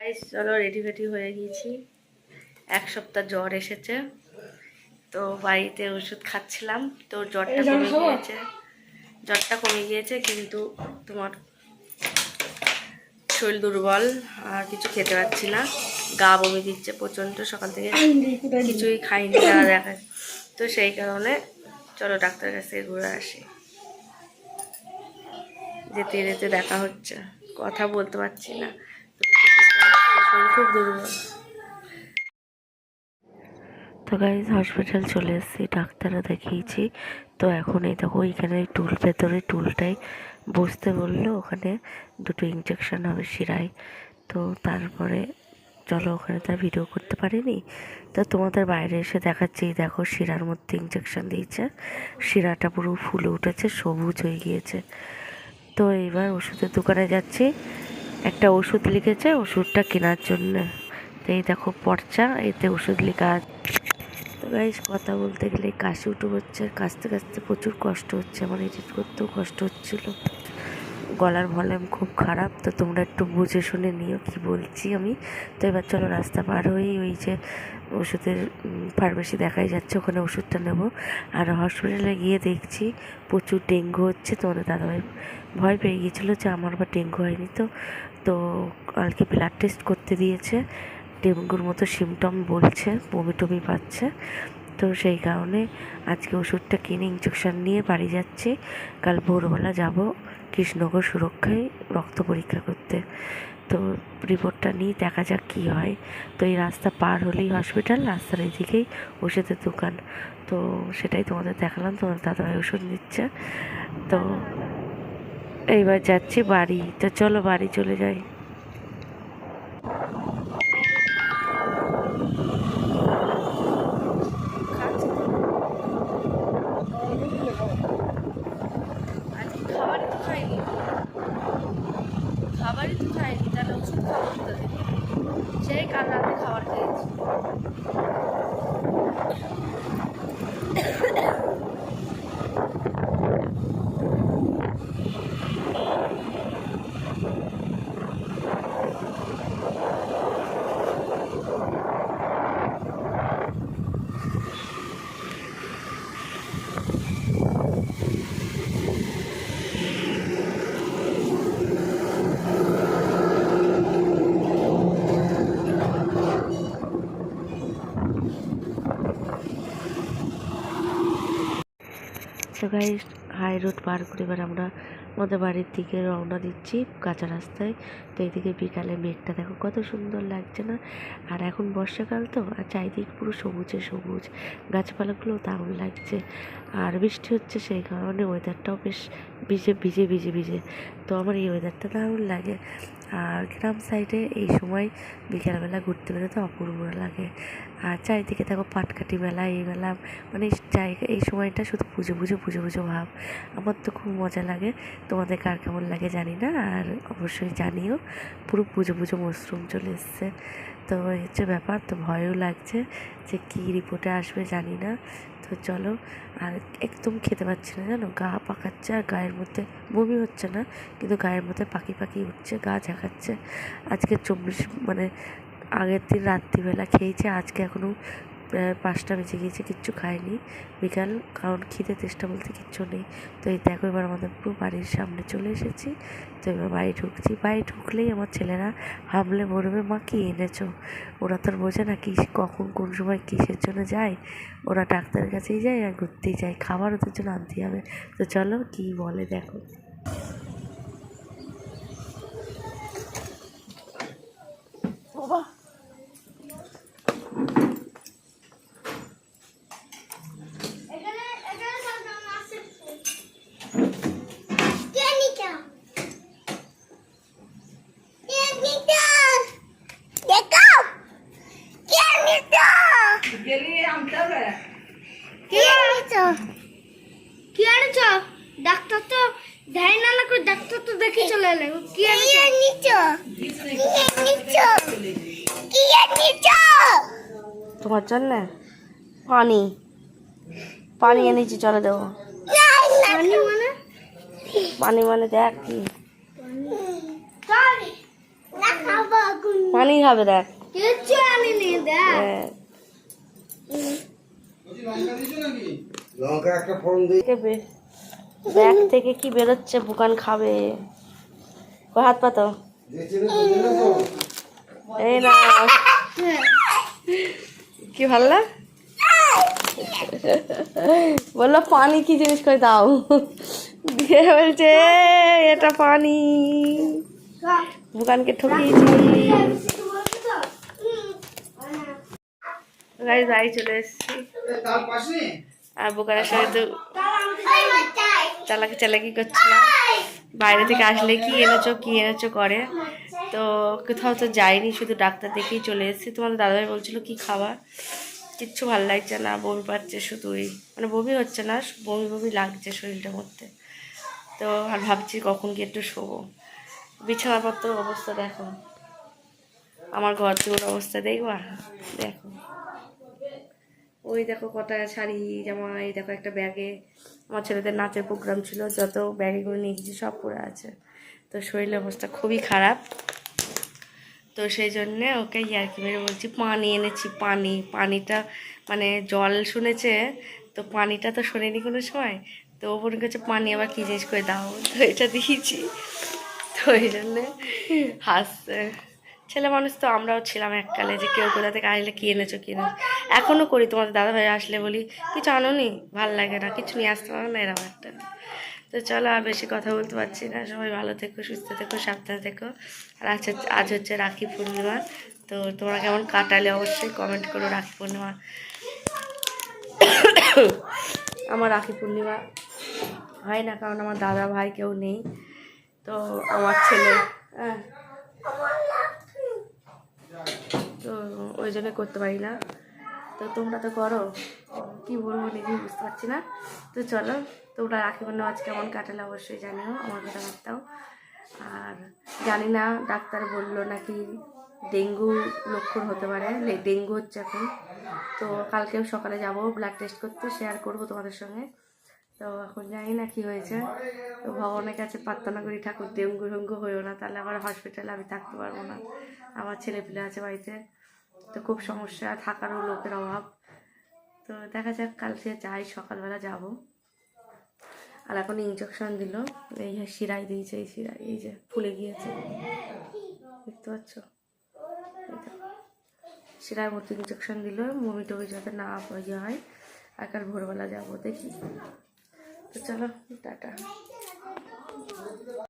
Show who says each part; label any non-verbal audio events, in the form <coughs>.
Speaker 1: Guys চলো ready ফেডি হয়ে গিয়েছি। এক সপ্তাহ জ্বর এসেছে তো বাড়িতে ওষুধ খাচ্ছিলাম তো জ্বরটা কমে গিয়েছে। জ্বরটা কমে গিয়েছে কিন্তু তোমার শরীর দুর্বল আর কিছু খেতে পারছি না। গা বমি দিচ্ছে প্রচণ্ড সকাল থেকে কিছুই খাইনি যা <coughs> দেখা তো সেই কারণে চলো ডাক্তারের কাছ ঘুরে আসি। যেতে যেতে দেখা হচ্ছে কথা বলতে পারছি না। খুব তো গাইজ হসপিটাল চলে এসেছি ডাক্তারও দেখিয়েছি। তো এখন এই দেখো ওইখানে টুল ভেতরে টুলটাই বসতে বলল, ওখানে দুটো ইঞ্জেকশন হবে শিরায়। তো তারপরে, চলো ওখানে তার ভিডিও করতে পারিনি। তো তোমাদের বাইরে এসে দেখাচ্ছি দেখো শিরার মধ্যে ইঞ্জেকশন দিয়েছে। শিরাটা পুরো ফুলে উঠেছে, সবুজ হয়ে গিয়েছে। তো এবার ওষুধের দোকানে যাচ্ছি। একটা ওষুধ লিখেছে ওষুধটা কেনার জন্য। তো এই দেখো পর্চা, এতে ওষুধ লেখা তো গাইস কথা বলতে গেলে কাশি উঠে হচ্ছে, কাশতে কাশতে প্রচুর কষ্ট হচ্ছে। আমার এডিট করতেও কষ্ট হচ্ছিল। গলার ভলিউম খুব খারাপ, তো তোমরা একটু বুঝে শুনে নিও কি বলছি আমি। তো এবার চলো রাস্তা পার হয়েই ওই যে ওষুধের ফার্মেসি দেখাই যাচ্ছে, ওখানে ওষুধটা নেব। আর হসপিটালে গিয়ে দেখছি প্রচুর ডেঙ্গু হচ্ছে তোমাদের দাদাভাই ভয় পেয়ে গিয়েছিল যে আমার আবার ডেঙ্গু হয়নি। তো তো কালকে ব্লাড টেস্ট করতে দিয়েছে। ডেঙ্গুর মতো সিমটম বলছে, বমি টমি পাচ্ছে। তো সেই কারণে আজকে ওষুধটা কিনে ইঞ্জেকশন নিয়ে বাড়ি যাচ্ছি। কাল ভোরবেলা যাব কৃষ্ণনগর সুরক্ষায় রক্ত পরীক্ষা করতে। তো রিপোর্টটা নিয়ে দেখা যাক কী হয়। তো এই রাস্তা পার হলেই হসপিটাল রাস্তার এদিকেই ওষুধের দোকান। তো সেটাই তোমাদের দেখালাম, তোমার দাদাভাই ওষুধ নিচ্ছে। তো এইবার যাচ্ছি বাড়ি। তো চলো বাড়ি চলে যাই। খাবারই তো খাইনি। তাহলে ওষুধ খাব সেই কাল রাতে খাবার খেয়েছি। তো গাইস হাই রোড পার করে এবার আমরা আমাদের বাড়ির দিকে রওনা দিচ্ছি কাঁচা রাস্তায়। তো এইদিকে বিকালে মেঘটা দেখো কত সুন্দর লাগছে না? আর এখন বর্ষাকাল তো, আর চারিদিক পুরো সবুজে সবুজ। গাছপালাগুলো দারুণ লাগছে। আর বৃষ্টি হচ্ছে সেই কারণে ওয়েদারটাও বেশ ভিজে ভিজে ভিজে ভিজে। তো আমার এই ওয়েদারটা দারুণ লাগে। আর গ্রাম সাইডে এই সময় বিকেলবেলা ঘুরতে বেরোতে অপূর্ব লাগে। আর চারিদিকে দেখো পাটকাটি মেলা, এই মেলা মানে জায়গা, এই সময়টা শুধু পুজো পুজো পুজো পুজো ভাব। আমার তো খুব মজা লাগে। তোমাদের কার কেমন লাগে জানি না, আর অবশ্যই জানিও। পুরো পুজো পুজো মশরুম চলে এসছে। তো হচ্ছে ব্যাপার, তো ভয়ও লাগছে যে কী রিপোর্টে আসবে জানি না। তো চলো, আর একদম খেতে পাচ্ছি না জানো? গা পাকাচ্ছে আর গায়ের মধ্যে বমি হচ্ছে না, কিন্তু গায়ের মধ্যে পাখি পাখি উঠছে, গা ঝাঁকাচ্ছে। আজকে চব্বিশ মানে আগের দিন রাত্রিবেলা খেয়েছে, আজকে এখনও পাঁচটা বেজে গিয়েছে, কিচ্ছু খাইনি। বিকাল, কারণ খিদে তেষ্টা বলতে কিচ্ছু নেই। তো এই দেখো এবার আমাদের পুরো বাড়ির সামনে চলে এসেছি। তো এবার বাড়ি ঢুকছি। বাড়ি ঢুকলেই আমার ছেলেরা হামলে বলবে মা, কী এনেছো? ওরা তো বোঝে না কি, কখন, কোন সময় কিসের জন্য যায়। ওরা ডাক্তারের কাছেই যায় আর ঘুরতেই যায়। খাবার ওদের জন্য আনতেই হবে। তো চলো কী বলে দেখো
Speaker 2: এখানে এখানে সব জামা আছে কে নিটা কে নিটা দেখো কে নিটা
Speaker 3: গেলি আনতে হবে
Speaker 2: কে নিটা কি আনছ ডাক্তার তো ধ্যান না করে ডাক্তার তো দেখে চলে এলেন কি আনছ নিচ কি নিচ কি নিচ
Speaker 1: তোমার জন্য পানি। পানি এনেছি চলে দেবো।
Speaker 2: পানি মানে?
Speaker 1: পানি মানে দেখ কি।
Speaker 2: পানি। না খাব
Speaker 4: দেখ।
Speaker 2: কিচ্ছু আনিনি দেখ।
Speaker 5: লঙ্কা একটা ফোড়ন
Speaker 4: থেকে বে- ব্যাগ থেকে কি বেরোচ্ছে বুকান খাবে। কই হাত পাতো এই না। কি ভালো না? বলল পানি কি জিনিস করে দাও? দিয়ে বলছে এটা পানি। বুকানকে ঠকিয়েছি। গাড়ি চলে এসেছি। আর বুকানের সাথে তো চালাকি চালাকি করছিলাম। বাইরে থেকে আসলে কি এনেছো কি এনেছো করে। তো কোথাও তো যাইনি, শুধু ডাক্তার দেখেই চলে এসেছি। তোমাদের দাদাভাই বলছিল, কি খাবার? কিচ্ছু ভালো লাগছে না, বমি পাচ্ছে শুধুই। মানে বমি হচ্ছে না, বমি বমি লাগছে শরীরটার মধ্যে। তো আর ভাবছি কখন গিয়ে একটু শোবো। বিছানাপত্র অবস্থা দেখো। আমার ঘর দুয়ার অবস্থা দেখবা? দেখো। ওই দেখো কটা শাড়ি জামা এই দেখো একটা ব্যাগে। আমার ছেলেদের নাচের প্রোগ্রাম ছিল, যত ব্যাগে করে নিয়ে গেছি সব পড়ে আছে। তো শরীরের অবস্থা খুবই খারাপ। তো সেই জন্যে ওকে ইয়ার্কি মেরে বলছি, পানি এনেছি, পানি। পানিটা মানে জল শুনেছে, তো পানিটা তো শোনেনি কোনো সময়। তো ও মনে কাছে পানি আবার কী জিনিস করে দাও? তো এটা দিয়েছি। তো এই জন্যে হাসছে। ছেলে মানুষ তো, আমরাও ছিলাম এককালে যে কেউ কোথা থেকে আসলে কি এনেছো কি এনেছো এখনও করি, তোমাদের দাদাভাই আসলে বলি, কিছু আনো নি ভালো লাগে না, কিছু নিয়ে আসতে পারো না, এরকম একটা। তো চলো আর বেশি কথা বলতে পারছি না, সবাই ভালো থেকো, সুস্থ থেকো, সাবধানে থেকো। আর আজ হচ্ছে আজ হচ্ছে রাখি পূর্ণিমা, তো তোমরা কেমন কাটালে অবশ্যই কমেন্ট করো রাখি পূর্ণিমা। আমার রাখি পূর্ণিমা হয় না, কারণ আমার দাদা ভাই কেউ নেই, তো আমার ছেলে হ্যাঁ। তো ওই জন্য করতে পারি না। তোমরা তো করো। কি বলব নিজেই বুঝতে পারছি না। তো চলো, তোমরা রাখি আজ কেমন কাটালে অবশ্যই জানিও, আমার কথা বার্তাও আর জানি না ডাক্তার বলল নাকি ডেঙ্গু লক্ষণ হতে পারে ডেঙ্গু হচ্ছে এখন। তো কালকেও সকালে যাব ব্লাড টেস্ট করতে শেয়ার করব তোমাদের সঙ্গে। তো এখন জানি না কি হয়েছে। তো ভগবানের কাছে প্রার্থনা করি, ঠাকুর ডেঙ্গু ডেঙ্গু হয়েও না, তাহলে আবার হসপিটালে আমি থাকতে পারব না। আমার ছেলে পিলে আছে বাড়িতে। তো খুব সমস্যা, থাকারও লোকের অভাব। তো দেখা যাক কালকে যাই, সকালবেলা যাব। আর এখন ইঞ্জেকশন দিল, এই শিরাই দিয়েছে, এই শিরাই এই যে ফুলে গিয়েছে। দেখতে পাচ্ছ। শিরার মতো ইঞ্জেকশন দিল, বমি টমি যাতে না ইয়ে হয় আর কাল ভোরবেলা যাব, দেখি। তো চলো, টাটা।